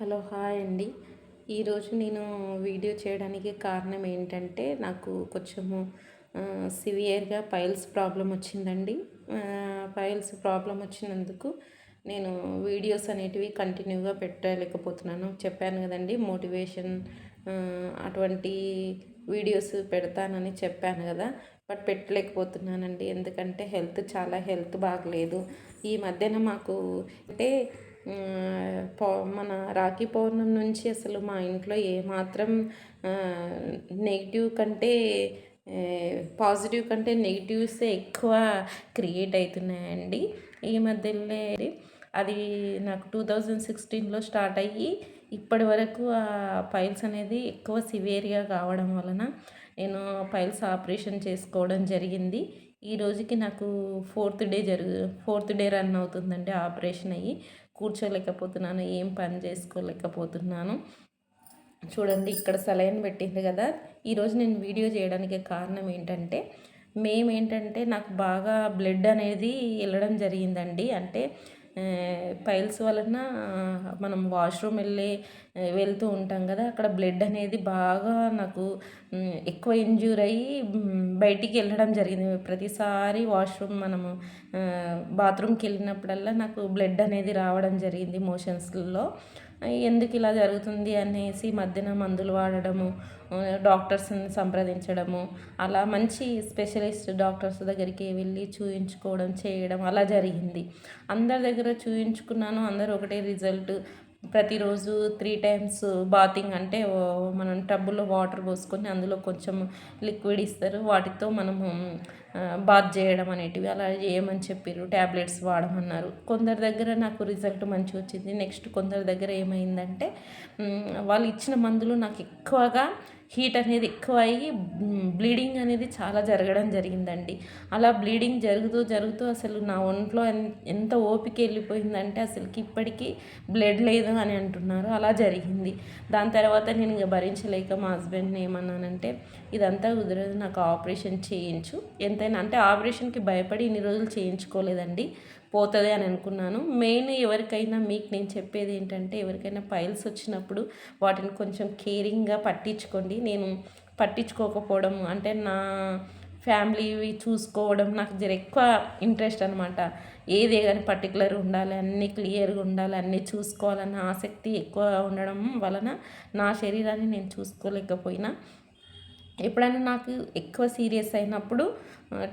Hello hi అండి. ఈరోజు నేను వీడియో చేయడానికి కారణం ఏంటంటే నాకు కొంచెము సివియర్గా పైల్స్ ప్రాబ్లం వచ్చిందండి. పైల్స్ ప్రాబ్లం వచ్చినందుకు నేను వీడియోస్ అనేటివి కంటిన్యూగా పెట్టలేకపోతున్నాను. చెప్పాను కదండి మోటివేషన్ అటువంటి వీడియోస్ పెడతానని చెప్పాను కదా. బట్ పెట్టలేకపోతున్నానండి. ఎందుకంటే హెల్త్ చాలా హెల్త్ బాగలేదు. ఈ మధ్యన మాకు అంటే మన రాఖీ పౌర్ణమి నుంచి అసలు మా ఇంట్లో ఏమాత్రం నెగిటివ్ కంటే పాజిటివ్ కంటే నెగిటివ్సే ఎక్కువ క్రియేట్ అవుతున్నాయండి ఈ మధ్యలో అది నాకు టూ థౌజండ్ సిక్స్టీన్లో స్టార్ట్ అయ్యి ఇప్పటి వరకు ఆ పైల్స్ అనేది ఎక్కువ సివియర్గా కావడం వలన నేను పైల్స్ ఆపరేషన్ చేసుకోవడం జరిగింది. ఈ రోజుకి నాకు ఫోర్త్ డే జరుగు ఫోర్త్ డే రన్ అవుతుందండి ఆపరేషన్ అయ్యి. కూర్చోలేకపోతున్నాను ఏం పని చేసుకోలేకపోతున్నాను. చూడండి ఇక్కడ సెలైన్ పెట్టింది కదా. ఈరోజు నేను వీడియో చేయడానికి కారణం ఏంటంటే మేమేంటంటే నాకు బాగా బ్లడ్ అనేది వెళ్ళడం జరిగిందండి. అంటే పైల్స్ వలన మనం వాష్రూమ్ వెళ్ళి వెళ్తూ ఉంటాం కదా అక్కడ బ్లడ్ అనేది బాగా నాకు ఎక్కువ ఇంజ్యూర్ అయ్యి బయటికి వెళ్ళడం జరిగింది. ప్రతిసారి వాష్రూమ్ మనము బాత్రూమ్కి వెళ్ళినప్పుడల్లా నాకు బ్లడ్ అనేది రావడం జరిగింది మోషన్స్లో. ఎందుకు ఇలా జరుగుతుంది అనేసి మధ్యన మందులు వాడడము డాక్టర్స్ని సంప్రదించడము అలా మంచి స్పెషలిస్ట్ డాక్టర్స్ దగ్గరికి వెళ్ళి చూయించుకోవడం చేయడం అలా జరిగింది. అందరి దగ్గర చూయించుకున్నాను. అందరూ ఒకటే రిజల్ట్. ప్రతిరోజు త్రీ టైమ్స్ బాతింగ్ అంటే మనం టబ్బులో వాటర్ పోసుకొని అందులో కొంచెం లిక్విడ్ ఇస్తారు. వాటితో మనము బాత్ చేయడం అనేటివి అలా చేయమని చెప్పారు ట్యాబ్లెట్స్ వాడమన్నారు. కొందరి దగ్గర నాకు రిజల్ట్ మంచి వచ్చింది. నెక్స్ట్ కొందరి దగ్గర ఏమైందంటే వాళ్ళు ఇచ్చిన మందులు నాకు ఎక్కువగా హీట్ అనేది ఎక్కువ అయ్యి బ్లీడింగ్ అనేది చాలా జరగడం జరిగిందండి. అలా బ్లీడింగ్ జరుగుతూ జరుగుతూ అసలు నా ఒంట్లో ఎంత ఓపిక వెళ్ళిపోయిందంటే అసలుకి ఇప్పటికీ బ్లడ్ లేదు అని అంటున్నారు. అలా జరిగింది. దాని తర్వాత నేను ఇక భరించలేక మా హస్బెండ్ని ఏమన్నానంటే ఇదంతా కుదరదు నాకు ఆపరేషన్ చేయించు. ఎంతైనా అంటే ఆపరేషన్కి భయపడి ఇన్ని రోజులు చేయించుకోలేదండి. పోతుంది అని అనుకున్నాను. మెయిన్ ఎవరికైనా మీకు నేను చెప్పేది ఏంటంటే ఎవరికైనా పైల్స్ వచ్చినప్పుడు వాటిని కొంచెం కేరింగ్గా పట్టించుకోండి. నేను పట్టించుకోకపోవడం అంటే నా ఫ్యామిలీవి చూసుకోవడం నాకు జర ఎక్కువ ఇంట్రెస్ట్ అనమాట ఏదే కానీ పర్టికులర్ ఉండాలి అన్నీ క్లియర్గా ఉండాలి అన్నీ చూసుకోవాలన్న ఆసక్తి ఎక్కువ ఉండడం వలన నా శరీరాన్ని నేను చూసుకోలేకపోయినా ఎప్పుడైనా నాకు ఎక్కువ సీరియస్ అయినప్పుడు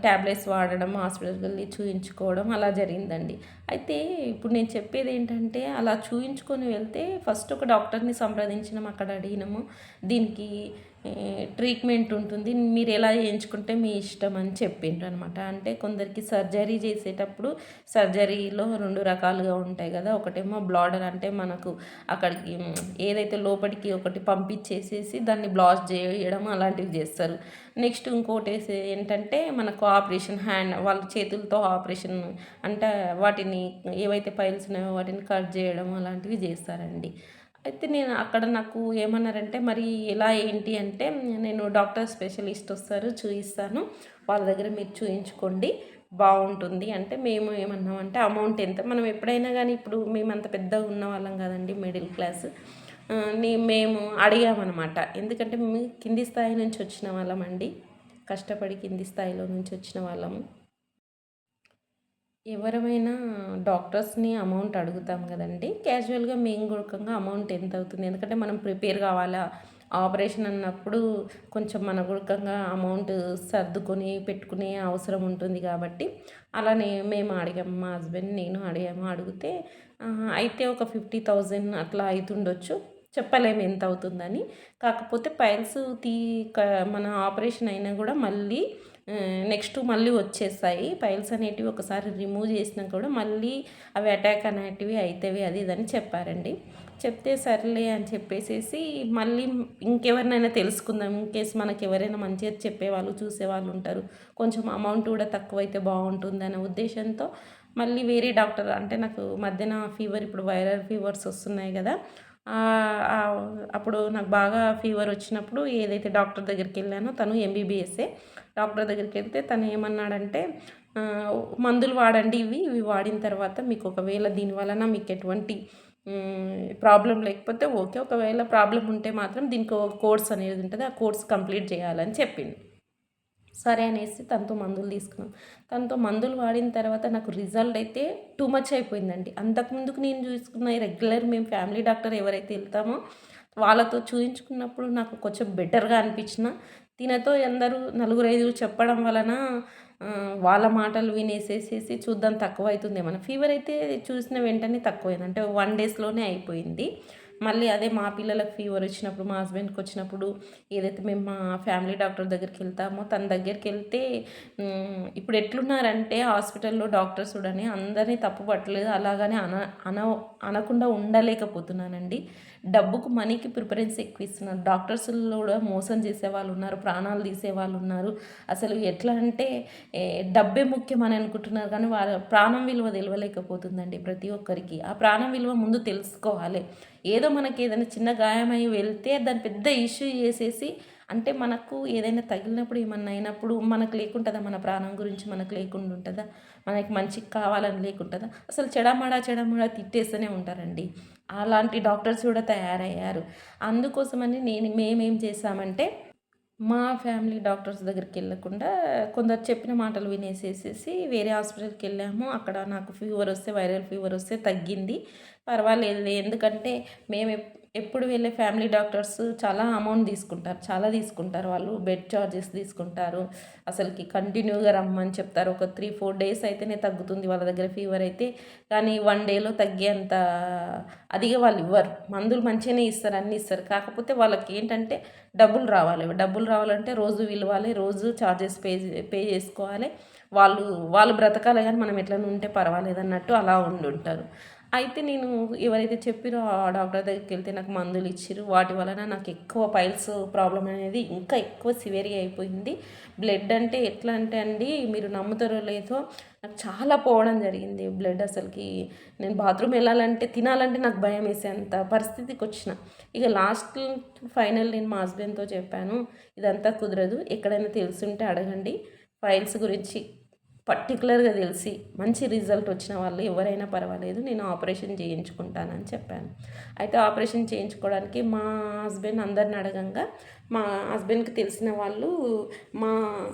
ట్యాబ్లెట్స్ వాడడం హాస్పిటల్కి వెళ్ళి చూయించుకోవడం అలా జరిగిందండి. అయితే ఇప్పుడు నేను చెప్పేది ఏంటంటే అలా చూయించుకొని వెళ్తే ఫస్ట్ ఒక డాక్టర్ని సంప్రదించినాం అక్కడ అడిగినాము. దీనికి ట్రీట్మెంట్ ఉంటుంది. మీరు ఎలా చేయించుకుంటే మీ ఇష్టం అని చెప్పిండ్రు అనమాట అంటే కొందరికి సర్జరీ చేసేటప్పుడు సర్జరీలో రెండు రకాలుగా ఉంటాయి కదా. ఒకటేమో బ్లాడర్ అంటే మనకు అక్కడికి ఏదైతే లోపలికి ఒకటి పంపించేసేసి దాన్ని బ్లాస్ చేయడం అలాంటివి చేస్తారు. నెక్స్ట్ ఇంకోటి ఏంటంటే మనకు ఆపరేషన్ హ్యాండ్ వాళ్ళ చేతులతో ఆపరేషన్ అంటే వాటిని ఏవైతే పైల్స్ ఉన్నాయో వాటిని కట్ చేయడం అలాంటివి చేస్తారండి. అయితే నేను అక్కడ నాకు ఏమన్నారంటే మరి ఎలా ఏంటి అంటే నేను డాక్టర్ స్పెషలిస్ట్ వస్తారు చూపిస్తాను వాళ్ళ దగ్గర మీరు చూయించుకోండి. బాగుంటుంది. అంటే మేము ఏమన్నామంటే అమౌంట్ ఎంత? మనం ఎప్పుడైనా కానీ ఇప్పుడు మేము అంత పెద్దగా ఉన్న వాళ్ళం కదండి మిడిల్ క్లాస్. నీ మేము అడిగామన్నమాట. ఎందుకంటే మేము కింది స్థాయి నుంచి వచ్చిన వాళ్ళమండి కష్టపడి కింది స్థాయిలో నుంచి వచ్చిన వాళ్ళము. ఎవరమైనా డాక్టర్స్ని అమౌంట్ అడుగుతాం కదండి. క్యాజువల్గా మేము గుడకంగా అమౌంట్ ఎంత అవుతుంది? ఎందుకంటే మనం ప్రిపేర్ కావాలా? ఆపరేషన్ అన్నప్పుడు కొంచెం మన గుడకంగా అమౌంట్ సర్దుకొని పెట్టుకునే అవసరం ఉంటుంది కాబట్టి అలానే మేము అడిగాము మా హస్బెండ్ నేను అడిగాము. అడిగితే అయితే ఒక ఫిఫ్టీ థౌజండ్ అట్లా అవుతుండొచ్చు చెప్పలేము ఎంత అవుతుందని. కాకపోతే పైల్స్ తీ మన ఆపరేషన్ అయినా కూడా మళ్ళీ నెక్స్ట్ మళ్ళీ వచ్చేస్తాయి పైల్స్ అనేటివి ఒకసారి రిమూవ్ చేసినా కూడా మళ్ళీ అవి అటాక్ అనేటివి అవుతాయి అది ఇదని చెప్పారండి. చెప్తే సర్లే అని చెప్పేసేసి మళ్ళీ ఇంకెవరినైనా తెలుసుకుందాం. ఇన్ కేస్ మనకి ఎవరైనా మంచిగా చెప్పేవాళ్ళు చూసేవాళ్ళు ఉంటారు. కొంచెం అమౌంట్ కూడా తక్కువైతే బాగుంటుంది అనే ఉద్దేశంతో మళ్ళీ వేరే డాక్టర్ అంటే నాకు మధ్యన ఫీవర్ ఇప్పుడు వైరల్ ఫీవర్స్ వస్తున్నాయి కదా. అప్పుడు నాకు బాగా ఫీవర్ వచ్చినప్పుడు ఏదైతే డాక్టర్ దగ్గరికి వెళ్ళానో తను ఎంబీబీఎస్ఏ డాక్టర్ దగ్గరికి వెళ్తే తను ఏమన్నాడంటే మందులు వాడండి ఇవి ఇవి వాడిన తర్వాత మీకు ఒకవేళ దీని వలన మీకు ఎటువంటి ప్రాబ్లం లేకపోతే ఓకే ఒకవేళ ప్రాబ్లం ఉంటే మాత్రం దీనికి ఒక కోర్స్ అనేది ఉంటుంది ఆ కోర్స్ కంప్లీట్ చేయాలని చెప్పింది సరే అనేసి తనతో మందులు తీసుకున్నాం. తనతో మందులు వాడిన తర్వాత నాకు రిజల్ట్ అయితే టూ మచ్ అయిపోయిందండి. అంతకుముందుకు నేను చూసుకున్న రెగ్యులర్ మేము ఫ్యామిలీ డాక్టర్ ఎవరైతే వెళ్తామో వాళ్ళతో చూయించుకున్నప్పుడు నాకు కొంచెం బెటర్గా అనిపించిన. తినతో ఎందరూ నలుగురు ఐదుగురు చెప్పడం వలన వాళ్ళ మాటలు వినేసేసేసి చూద్దాం తక్కువ అవుతుంది ఏమన్నా ఫీవర్ అయితే చూసిన వెంటనే తక్కువైంది. అంటే వన్ డేస్లోనే అయిపోయింది. మళ్ళీ అదే మా పిల్లలకు ఫీవర్ వచ్చినప్పుడు మా హస్బెండ్కి వచ్చినప్పుడు ఏదైతే మేము మా ఫ్యామిలీ డాక్టర్ దగ్గరికి వెళ్తామో తన దగ్గరికి వెళ్తే ఇప్పుడు ఎట్లున్నారంటే హాస్పిటల్లో డాక్టర్స్ చూడని అందరినీ తప్పు పట్టలేదు. అలాగని అన అన అనకుండా ఉండలేకపోతున్నానండి. డబ్బుకు మనీకి ప్రిఫరెన్స్ ఎక్కువ ఇస్తున్నారు. డాక్టర్స్లో కూడా మోసం చేసే వాళ్ళు ఉన్నారు ప్రాణాలు తీసే వాళ్ళు ఉన్నారు. అసలు ఎట్లా అంటే డబ్బే ముఖ్యం అని అనుకుంటున్నారు. కానీ వాళ్ళ ప్రాణం విలువ తెలియలేకపోతుందండి ప్రతి ఒక్కరికి. ఆ ప్రాణం విలువ ముందు తెలుసుకోవాలి. ఏదో మనకి ఏదైనా చిన్న గాయమై వెళ్తే దాన్ని పెద్ద ఇష్యూ చేసేసి అంటే మనకు ఏదైనా తగిలినప్పుడు ఏమన్నా అయినప్పుడు మనకు లేకుంటుందా? మన ప్రాణం గురించి మనకు లేకుండా ఉంటుందా? మనకి మంచికి కావాలని లేకుంటుందా? అసలు చెడమడా చెడమడా తిట్టేస్తూనే ఉంటారండి. అలాంటి డాక్టర్స్ కూడా తయారయ్యారు. అందుకోసమని నేను మేమేం చేశామంటే మా ఫ్యామిలీ డాక్టర్స్ దగ్గరికి వెళ్ళకుండా కొందరు చెప్పిన మాటలు వినేసేసేసి వేరే హాస్పిటల్కి వెళ్ళాము. అక్కడ నాకు ఫీవర్ వస్తే వైరల్ ఫీవర్ వస్తే తగ్గింది. పర్వాలేదు ఎందుకంటే మేము ఎప్పుడు వెళ్ళే ఫ్యామిలీ డాక్టర్స్ చాలా అమౌంట్ తీసుకుంటారు. చాలా తీసుకుంటారు వాళ్ళు. బెడ్ చార్జెస్ తీసుకుంటారు. అసలుకి కంటిన్యూగా రమ్మని చెప్తారు. ఒక త్రీ ఫోర్ డేస్ అయితేనే తగ్గుతుంది వాళ్ళ దగ్గర ఫీవర్ అయితే. కానీ వన్ డేలో తగ్గేంత అదిగా వాళ్ళు ఇవ్వరు. మందులు మంచిగానే ఇస్తారు అన్నీ ఇస్తారు. కాకపోతే వాళ్ళకి ఏంటంటే డబ్బులు రావాలి. డబ్బులు రావాలంటే రోజు విలువాలి. రోజు చార్జెస్ పే పే చేసుకోవాలి. వాళ్ళు వాళ్ళు బ్రతకాలి కానీ మనం ఎట్లా ఉంటే పర్వాలేదు అన్నట్టు అలా ఉండి ఉంటారు అయితే నేను ఎవరైతే చెప్పారో ఆ డాక్టర్ దగ్గరికి వెళ్తే నాకు మందులు ఇచ్చారు వాటి వలన నాకు ఎక్కువ పైల్స్ ప్రాబ్లం అనేది ఇంకా ఎక్కువ సివియర్గా అయిపోయింది. బ్లడ్ అంటే ఎట్లా అంటే అండి మీరు నమ్ముతారో లేదో నాకు చాలా పోవడం జరిగింది బ్లడ్ అసలుకి. నేను బాత్రూమ్ వెళ్ళాలంటే తినాలంటే నాకు భయం వేసేంత పరిస్థితికి వచ్చిన. ఇక లాస్ట్ ఫైనల్ నేను మా హస్బెండ్తో చెప్పాను ఇదంతా కుదరదు ఎక్కడైనా తెలుసుంటే అడగండి. ఫైల్స్ గురించి పర్టికులర్గా తెలిసి మంచి రిజల్ట్ వచ్చిన వాళ్ళు ఎవరైనా పర్వాలేదు నేను ఆపరేషన్ చేయించుకుంటానని చెప్పాను. అయితే ఆపరేషన్ చేయించుకోవడానికి మా హస్బెండ్ అందరిని అడగంగా మా హస్బెండ్కి తెలిసిన వాళ్ళు మా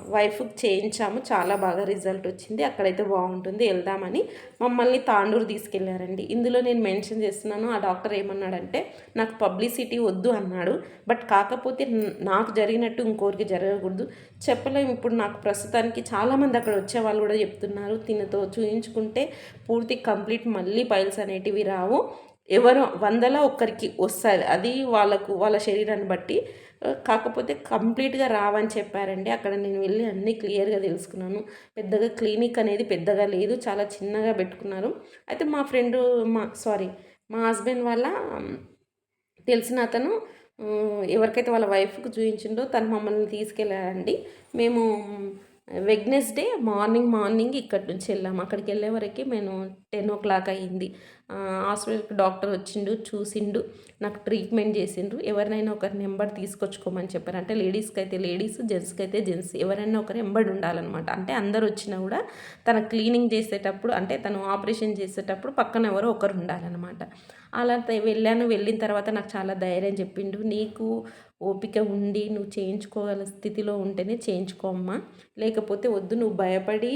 వైఫ్కి చేయించాము. చాలా బాగా రిజల్ట్ వచ్చింది. అక్కడైతే బాగుంటుంది వెళ్దామని మమ్మల్ని తాండూరు తీసుకెళ్ళారండి. ఇందులో నేను మెన్షన్ చేస్తున్నాను ఆ డాక్టర్ ఏమన్నాడంటే నాకు పబ్లిసిటీ వద్దు అన్నాడు. బట్ కాకపోతే నాకు జరిగినట్టు ఇంకోరికి జరగకూడదు. చెప్పలేము ఇప్పుడు నాకు ప్రస్తుతానికి చాలామంది అక్కడ వచ్చే వాళ్ళు కూడా చెప్తున్నారు. తినతో చూయించుకుంటే పూర్తి కంప్లీట్ మళ్ళీ పైల్స్ అనేటివి రావు. ఎవరు వందల ఒక్కరికి వస్తుంది అది వాళ్ళకు వాళ్ళ శరీరాన్ని బట్టి కాకపోతే కంప్లీట్గా రావని చెప్పారండి. అక్కడ నేను వెళ్ళి అన్నీ క్లియర్గా తెలుసుకున్నాను. పెద్దగా క్లినిక్ అనేది పెద్దగా లేదు. చాలా చిన్నగా పెట్టుకున్నారు. అయితే మా ఫ్రెండ్ మా సారీ మా హస్బెండ్ వాళ్ళ తెలిసిన అతను ఎవరికైతే వాళ్ళ వైఫ్కి చూపించిండో తను మమ్మల్ని తీసుకెళ్ళారండి. మేము వెగ్నెస్డే మార్నింగ్ మార్నింగ్ ఇక్కడి నుంచి వెళ్ళాము. అక్కడికి వెళ్ళే వరకు మేము టెన్ ఓ క్లాక్ అయ్యింది హాస్పిటల్కి డాక్టర్ వచ్చిండు చూసిండు నాకు ట్రీట్మెంట్ చేసిండ్రు. ఎవరినైనా ఒకరి నెంబర్ తీసుకొచ్చుకోమని చెప్పారు. అంటే లేడీస్కి అయితే లేడీస్ జెంట్స్కి అయితే జెంట్స్. ఎవరైనా ఒకరు ఎంబడి ఉండాలన్నమాట. అంటే అందరు వచ్చినా కూడా తన క్లీనింగ్ చేసేటప్పుడు అంటే తను ఆపరేషన్ చేసేటప్పుడు పక్కన ఎవరో ఒకరు ఉండాలన్నమాట. అలా వెళ్ళాను. వెళ్ళిన తర్వాత నాకు చాలా ధైర్యం చెప్పిండు. నీకు ఓపిక ఉండి నువ్వు చేయించుకోగల స్థితిలో ఉంటేనే చేయించుకోమ్మా లేకపోతే వద్దు. నువ్వు భయపడి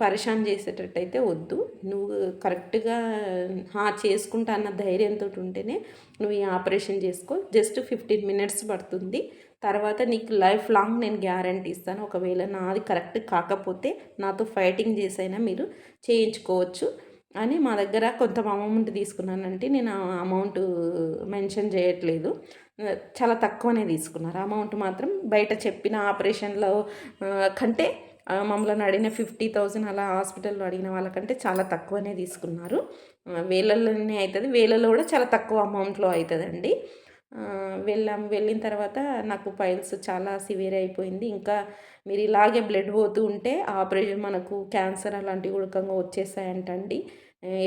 పరిశాన్ చేసేటట్టయితే వద్దు. నువ్వు కరెక్ట్గా చేసుకుంటా అన్న ధైర్యంతో ఉంటేనే నువ్వు ఈ ఆపరేషన్ చేసుకో. జస్ట్ ఫిఫ్టీన్ మినిట్స్ పడుతుంది. తర్వాత నీకు లైఫ్ లాంగ్ నేను గ్యారంటీ ఇస్తాను. ఒకవేళ నాది కరెక్ట్ కాకపోతే నాతో ఫైటింగ్ చేసైనా మీరు చేయించుకోవచ్చు అని మా దగ్గర కొంత అమౌంట్ తీసుకున్నానంటే నేను ఆ అమౌంట్ మెన్షన్ చేయట్లేదు. చాలా తక్కువనే తీసుకున్నారు. అమౌంట్ మాత్రం బయట చెప్పిన ఆపరేషన్లో కంటే మమ్మల్ని అడిగిన ఫిఫ్టీ థౌజండ్ అలా హాస్పిటల్లో అడిగిన వాళ్ళకంటే చాలా తక్కువనే తీసుకున్నారు. వేలల్లోనే అవుతుంది వేలలో కూడా చాలా తక్కువ అమౌంట్లో అవుతుందండి వెళ్ళాం. వెళ్ళిన తర్వాత నాకు పైల్స్ చాలా సివియర్ అయిపోయింది. ఇంకా మీరు ఇలాగే బ్లడ్ పోతూ ఉంటే ఆపరేషన్ మనకు క్యాన్సర్ అలాంటివి ఉడకంగా వచ్చేసాయంటండి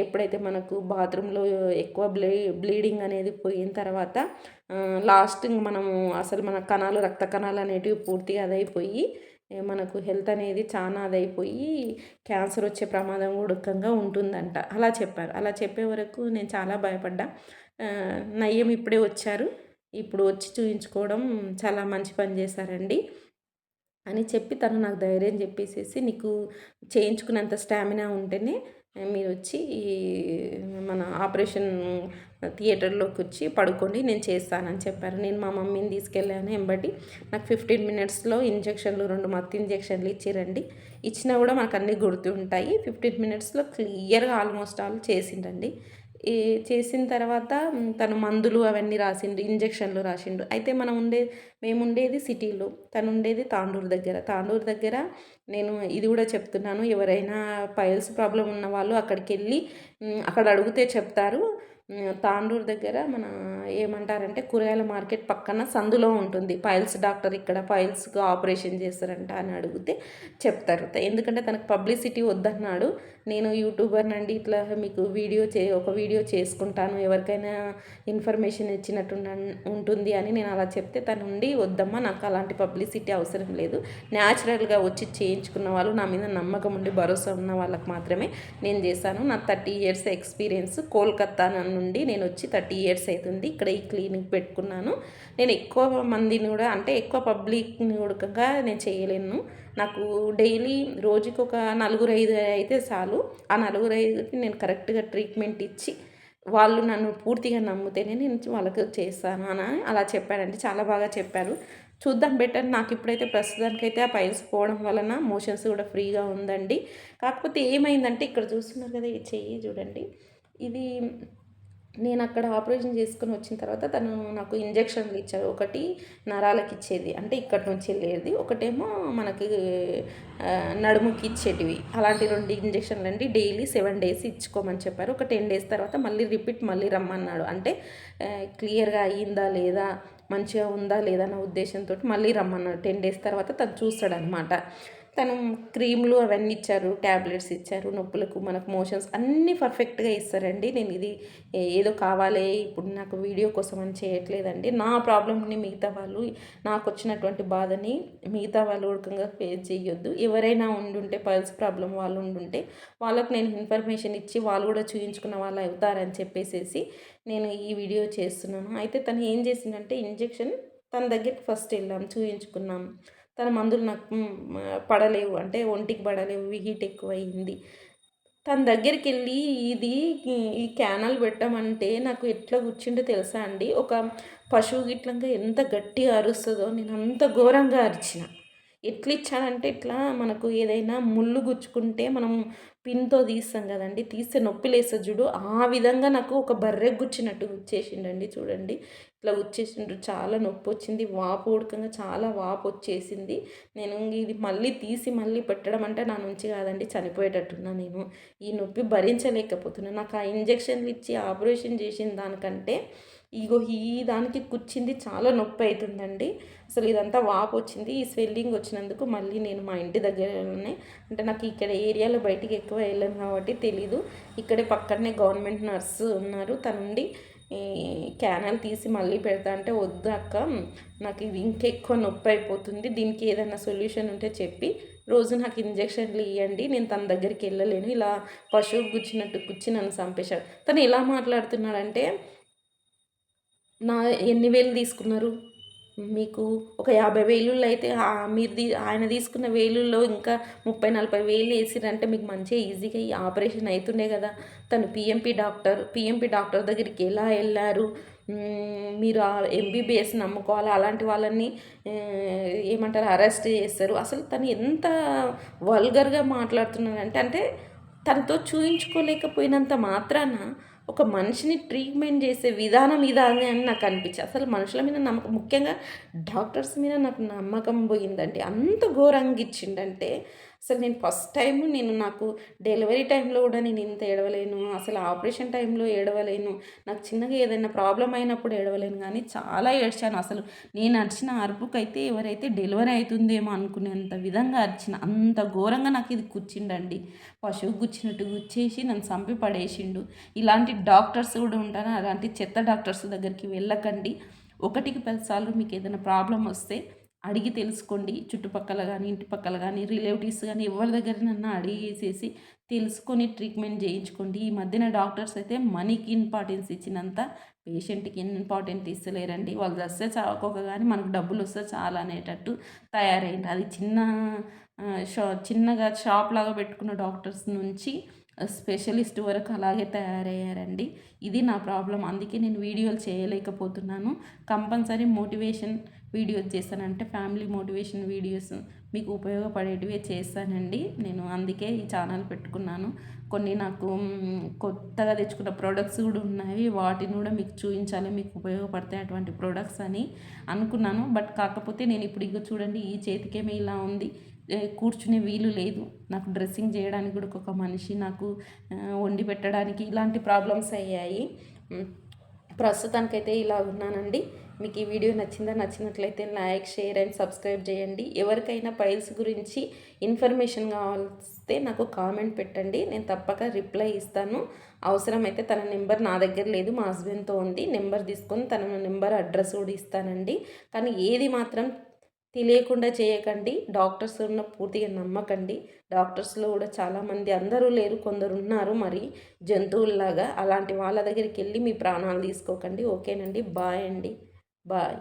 ఎప్పుడైతే మనకు బాత్రూంలో ఎక్కువ బ్లీ బ్లీడింగ్ అనేది పోయిన తర్వాత లాస్ట్ మనము అసలు మన కణాలు రక్త కణాలు అనేటివి పూర్తిగా అదైపోయి మనకు హెల్త్ అనేది చాలా అదైపోయి క్యాన్సర్ వచ్చే ప్రమాదం కూడా ఉంటుందంట. అలా చెప్పారు. అలా చెప్పే వరకు నేను చాలా భయపడ్డా. నయ్యం ఇప్పుడే వచ్చారు. ఇప్పుడు వచ్చి చూయించుకోవడం చాలా మంచి పని చేశారండి అని చెప్పి తను నాకు ధైర్యం చెప్పేసేసి నీకు చేయించుకున్నంత స్టామినా ఉంటేనే మీరు వచ్చి మన ఆపరేషన్ థియేటర్లోకి వచ్చి పడుకోండి నేను చేస్తానని చెప్పారు. నేను మా మమ్మీని తీసుకెళ్ళాను ఎంబటి. నాకు ఫిఫ్టీన్ మినిట్స్లో ఇంజక్షన్లు రెండు మత్తు ఇంజక్షన్లు ఇచ్చిరండి. ఇచ్చినా కూడా మనకు అన్నీ గుర్తుంటాయి ఫిఫ్టీన్ మినిట్స్లో క్లియర్గా ఆల్మోస్ట్ ఆల్ చేసిండండి. ఈ చేసిన తర్వాత తను మందులు అవన్నీ రాసిండు ఇంజక్షన్లు రాసిండు. అయితే మనం ఉండే మేము ఉండేది సిటీలో తను ఉండేది తాండూరు దగ్గర. తాండూరు దగ్గర నేను ఇది కూడా చెప్తున్నాను. ఎవరైనా పైల్స్ ప్రాబ్లం ఉన్న వాళ్ళు అక్కడికి వెళ్ళి అక్కడ అడిగితే చెప్తారు. తాండూరు దగ్గర మన ఏమంటారంటే కూరగాయల మార్కెట్ పక్కన సందులో ఉంటుంది. పైల్స్ డాక్టర్ ఇక్కడ పైల్స్గా ఆపరేషన్ చేస్తారంట అని అడిగితే చెప్తారు. ఎందుకంటే తనకు పబ్లిసిటీ వద్దన్నాడు. నేను యూట్యూబర్ నండి ఇట్లా మీకు వీడియో చే ఒక వీడియో చేసుకుంటాను. ఎవరికైనా ఇన్ఫర్మేషన్ ఇచ్చినట్టు ఉంటుంది అని నేను అలా చెప్తే తను ఉండి వద్దమ్మా నాకు అలాంటి పబ్లిసిటీ అవసరం లేదు. న్యాచురల్గా వచ్చి చేయించుకున్న వాళ్ళు నా మీద నమ్మకం ఉండి భరోసా ఉన్న వాళ్ళకి మాత్రమే నేను చేశాను నా థర్టీ ఇయర్స్ ఎక్స్పీరియన్స్ కోల్కత్తా నన్ను నుండి నేను వచ్చి థర్టీ ఇయర్స్ అవుతుంది. ఇక్కడ ఈ క్లినిక్ పెట్టుకున్నాను. నేను ఎక్కువ మందిని కూడా అంటే ఎక్కువ పబ్లిక్ని ఉడకగా నేను చేయలేను. నాకు డైలీ రోజుకి ఒక నలుగురు ఐదు అయితే చాలు. ఆ నలుగురు ఐదుకి నేను కరెక్ట్గా ట్రీట్మెంట్ ఇచ్చి వాళ్ళు నన్ను పూర్తిగా నమ్మితేనే నేను వాళ్ళకి చేస్తాను అని అలా చెప్పాడంటే చాలా బాగా చెప్పారు. చూద్దాం బెటర్. నాకు ఇప్పుడైతే ప్రస్తుతానికైతే ఆ పైల్స్ పోవడం వలన మోషన్స్ కూడా ఫ్రీగా ఉందండి. కాకపోతే ఏమైందంటే ఇక్కడ చూస్తున్నారు కదా ఈ చెయ్యి చూడండి. ఇది నేను అక్కడ ఆపరేషన్ చేసుకుని వచ్చిన తర్వాత తను నాకు ఇంజక్షన్లు ఇచ్చారు. ఒకటి నరాలకి ఇచ్చేది. అంటే ఇక్కడ నుంచి వెళ్ళేది. ఒకటేమో మనకి నడుముకి ఇచ్చేటివి. అలాంటి రెండు ఇంజక్షన్లు అండి. డైలీ సెవెన్ డేస్ ఇచ్చుకోమని చెప్పారు. ఒక టెన్ డేస్ తర్వాత మళ్ళీ రిపీట్ మళ్ళీ రమ్మన్నాడు. అంటే క్లియర్గా అయ్యిందా లేదా మంచిగా ఉందా లేదా అన్న ఉద్దేశంతో మళ్ళీ రమ్మన్నాడు. టెన్ డేస్ తర్వాత తను చూస్తాడనమాట తను క్రీమ్లు అవన్నీ ఇచ్చారు ట్యాబ్లెట్స్ ఇచ్చారు నొప్పులకు మనకు మోషన్స్ అన్నీ పర్ఫెక్ట్గా ఇస్తారండి. నేను ఇది ఏదో కావాలి ఇప్పుడు నాకు వీడియో కోసం అని చేయట్లేదండి. నా ప్రాబ్లమ్ని మిగతా వాళ్ళు నాకు వచ్చినటువంటి బాధని మిగతా వాళ్ళు ఉడకంగా ఫేస్ చేయొద్దు. ఎవరైనా ఉండుంటే పల్స్ ప్రాబ్లం వాళ్ళు ఉండుంటే వాళ్ళకు నేను ఇన్ఫర్మేషన్ ఇచ్చి వాళ్ళు కూడా చూపించుకున్న వాళ్ళు అవుతారని చెప్పేసేసి నేను ఈ వీడియో చేస్తున్నాను. అయితే తను ఏం చేసిందంటే ఇంజెక్షన్ తన దగ్గరికి ఫస్ట్ వెళ్ళాం చూపించుకున్నాం తన మందులు నాకు పడలేవు. అంటే ఒంటికి పడలేవు. హీట్ ఎక్కువైంది. తన దగ్గరికి వెళ్ళి ఇది ఈ క్యానల్ పెట్టమంటే నాకు ఎట్లా కూర్చుంటే తెలుసా అండి? ఒక పశువు గిట్లంగా ఎంత గట్టిగా అరుస్తుందో నేను అంత ఘోరంగా అరిచిన. ఎట్లా ఇచ్చాడంటే ఇట్లా మనకు ఏదైనా ముళ్ళు గుచ్చుకుంటే మనం పిన్తో తీస్తాం కదండి. తీస్తే నొప్పి లేస్తుంది చూడు. ఆ విధంగా నాకు ఒక బర్రె గుచ్చినట్టు గుచ్చేసిండండి చూడండి. ఇట్లా వచ్చేసిండ్రు చాలా నొప్పి వచ్చింది. వాపు ఉడకంగా చాలా వాపు వచ్చేసింది. నేను ఇది మళ్ళీ తీసి మళ్ళీ పెట్టడం అంటే నా నుంచి కాదండి. చనిపోయేటట్టున్నా నేను. ఈ నొప్పి భరించలేకపోతున్నాను నాకు ఆ ఇంజక్షన్లు ఇచ్చి ఆపరేషన్ చేసిన దానికంటే ఇగో ఈ దానికి కూర్చింది చాలా నొప్పి అవుతుందండి అసలు ఇదంతా వాపు వచ్చింది. ఈ స్వెల్లింగ్ వచ్చినందుకు మళ్ళీ నేను మా ఇంటి దగ్గరనే అంటే నాకు ఇక్కడ ఏరియాలో బయటికి ఎక్కువ ఎక్కువ వెళ్ళను కాబట్టి తెలీదు. ఇక్కడే పక్కనే గవర్నమెంట్ నర్సు ఉన్నారు. తనుండి క్యానల్ తీసి మళ్ళీ పెడతా అంటే వద్దు అక్క. నాకు ఇది ఇంకెక్కువ నొప్పి అయిపోతుంది. దీనికి ఏదైనా సొల్యూషన్ ఉంటే చెప్పి రోజు నాకు ఇంజక్షన్లు ఇవ్వండి నేను తన దగ్గరికి వెళ్ళలేను. ఇలా పశువు గుచ్చినట్టు గుచ్చి నన్ను చంపేశాడు. తను ఎలా మాట్లాడుతున్నాడంటే నా ఎన్ని వేలు తీసుకున్నారు? మీకు ఒక యాభై వేలుల్లో అయితే మీరు ఆయన తీసుకున్న వేలుల్లో ఇంకా ముప్పై నలభై వేలు వేసిరంటే మీకు మంచిగా ఈజీగా ఈ ఆపరేషన్ అవుతుండే కదా. తను పిఎంపి డాక్టర్ పిఎంపి డాక్టర్ దగ్గరికి ఎలా వెళ్ళారు? మీరు ఎంబీబీఎస్ నమ్ముకోవాలి? అలాంటి వాళ్ళని ఏమంటారు అరెస్ట్ చేస్తారు. అసలు తను ఎంత వల్గర్గా మాట్లాడుతున్నారంటే అంటే తనతో చూయించుకోలేకపోయినంత మాత్రాన ఒక మనిషిని ట్రీట్మెంట్ చేసే విధానం ఇదాని అని నాకు అనిపించింది అసలు మనుషుల మీద నమ్మకం ముఖ్యంగా డాక్టర్స్ మీద నాకు నమ్మకం పోయిందండి. అంత ఘోరంగా ఇచ్చిండంటే అసలు నేను ఫస్ట్ టైం నేను నాకు డెలివరీ టైంలో కూడా నేను ఇంత ఏడవలేను అసలు ఆపరేషన్ టైంలో ఏడవలేను నాకు చిన్నగా ఏదైనా ప్రాబ్లం అయినప్పుడు ఏడవలేను కానీ చాలా ఏడ్చాను. అసలు నేను అరిచిన అరుపుకైతే ఎవరైతే డెలివరీ అవుతుందేమో అనుకునేంత విధంగా అరిచిన అంత ఘోరంగా నాకు ఇది కూర్చిండండి పశువు గుచ్చినట్టు గుచ్చేసి నన్ను చంపి పడేసిండు. ఇలాంటి డాక్టర్స్ కూడా ఉంటాను అలాంటి చెత్త డాక్టర్స్ దగ్గరికి వెళ్ళకండి. ఒకటికి పదిసార్లు మీకు ఏదైనా ప్రాబ్లం వస్తే అడిగి తెలుసుకోండి. చుట్టుపక్కల కానీ ఇంటి పక్కల కానీ రిలేటివ్స్ కానీ ఎవరి దగ్గరనన్నా అడిగేసేసి తెలుసుకొని ట్రీట్మెంట్ చేయించుకోండి. ఈ మధ్యన డాక్టర్స్ అయితే మనీకి ఇంపార్టెన్స్ ఇచ్చినంత పేషెంట్కి ఇంపార్టెంట్ ఇస్తలేరండి. వాళ్ళు వస్తే చావకోక కానీ మనకు డబ్బులు వస్తే చాలా అనేటట్టు తయారైంది అది చిన్న షా చిన్నగా షాప్ లాగా పెట్టుకున్న డాక్టర్స్ నుంచి స్పెషలిస్ట్ వరకు అలాగే తయారయ్యారండి. ఇది నా ప్రాబ్లం అందుకే నేను వీడియోలు చేయలేకపోతున్నాను. కంపల్సరీ మోటివేషన్ వీడియోస్ చేస్తానంటే ఫ్యామిలీ మోటివేషన్ వీడియోస్ మీకు ఉపయోగపడేటివే చేస్తానండి. నేను అందుకే ఈ ఛానల్ పెట్టుకున్నాను. కొన్ని నాకు కొత్తగా తెచ్చుకున్న ప్రోడక్ట్స్ కూడా ఉన్నాయి. వాటిని కూడా మీకు చూపించాలి. మీకు ఉపయోగపడతాయి అటువంటి ప్రోడక్ట్స్ అని అనుకున్నాను. బట్ కాకపోతే నేను ఇప్పుడు ఇక చూడండి ఈ చేతికేమీ ఇలా ఉంది. కూర్చునే వీలు లేదు. నాకు డ్రెస్సింగ్ చేయడానికి కూడా ఒక మనిషి నాకు వండి పెట్టడానికి ఇలాంటి ప్రాబ్లమ్స్ అయ్యాయి. ప్రస్తుతానికైతే ఇలా ఉన్నానండి. మీకు ఈ వీడియో నచ్చిందా నచ్చినట్లయితే లైక్ షేర్ అండ్ సబ్స్క్రైబ్ చేయండి. ఎవరికైనా పైల్స్ గురించి ఇన్ఫర్మేషన్ కావాల్స్తే నాకు కామెంట్ పెట్టండి. నేను తప్పక రిప్లై ఇస్తాను. అవసరమైతే తన నెంబర్ నా దగ్గర లేదు మా హస్బెండ్తో ఉంది. నెంబర్ తీసుకొని తన నెంబర్ అడ్రస్ కూడా ఇస్తానండి. కానీ ఏది మాత్రం తెలియకుండా చేయకండి. డాక్టర్స్ ఉన్న పూర్తిగా నమ్మకండి. డాక్టర్స్లో కూడా చాలామంది అందరూ లేరు కొందరు ఉన్నారు. మరి జంతువుల్లాగా అలాంటి వాళ్ళ దగ్గరికి వెళ్ళి మీ ప్రాణాలు తీసుకోకండి. ఓకేనండి? బాయ్ అండి. బాయ్